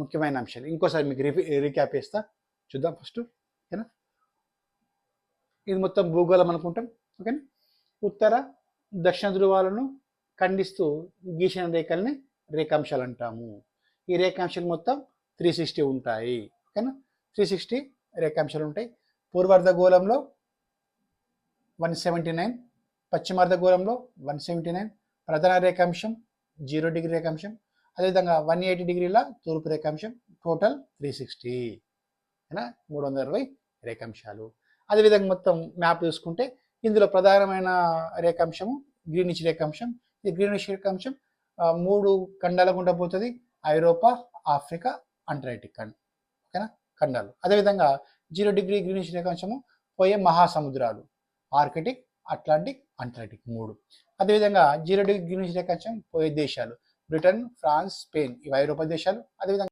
ముఖ్యమైన అంశాలు. ఇంకోసారి మీకు రీ రీక్యాప్ చేస్తా. చూద్దాం ఫస్ట్. ఓకేనా? ఇది మొత్తం భూగోళం అనుకుంటాం. ఓకేనా? ఉత్తర దక్షిణ ధృవాలను ఖండిస్తూ గీసిన రేఖల్ని రేఖాంశాలు అంటాము ఈ రేఖాంశాలు మొత్తం త్రీ సిక్స్టీ ఉంటాయి. ఓకేనా? త్రీ సిక్స్టీ రేఖాంశాలు ఉంటాయి పూర్వార్ధగోళంలో వన్ సెవెంటీ నైన్ పశ్చిమార్ధగోళంలో వన్ సెవెంటీ నైన్ ప్రధాన రేఖాంశం జీరో డిగ్రీ రేఖాంశం అదేవిధంగా వన్ ఎయిటీ డిగ్రీల తూర్పు రేఖాంశం టోటల్ త్రీ సిక్స్టీ అయినా మూడు వందల ఇరవై రేఖాంశాలు. అదేవిధంగా మొత్తం మ్యాప్ చూసుకుంటే ఇందులో ప్రధానమైన రేఖాంశము గ్రీనిష్ రేఖాంశం. ఈ గ్రీనిష్ రేఖాంశం మూడు ఖండాల గుండా పోతుంది ఐరోపా ఆఫ్రికా అంటార్టిక్ ఖండ్ ఓకేనా? ఖండాలు. అదేవిధంగా జీరో డిగ్రీ గ్రీనిష్ రేఖాంశము పోయే మహాసముద్రాలు. ఆర్కిటిక్ అట్లాంటిక్ అంటార్టిక్ మూడు. అదేవిధంగా జీరో డిగ్రీ గ్రీనిష్ రేఖాంశం పోయే దేశాలు. బ్రిటన్ ఫ్రాన్స్ స్పెయిన్ ఇవి ఐరోపా దేశాలు అదేవిధంగా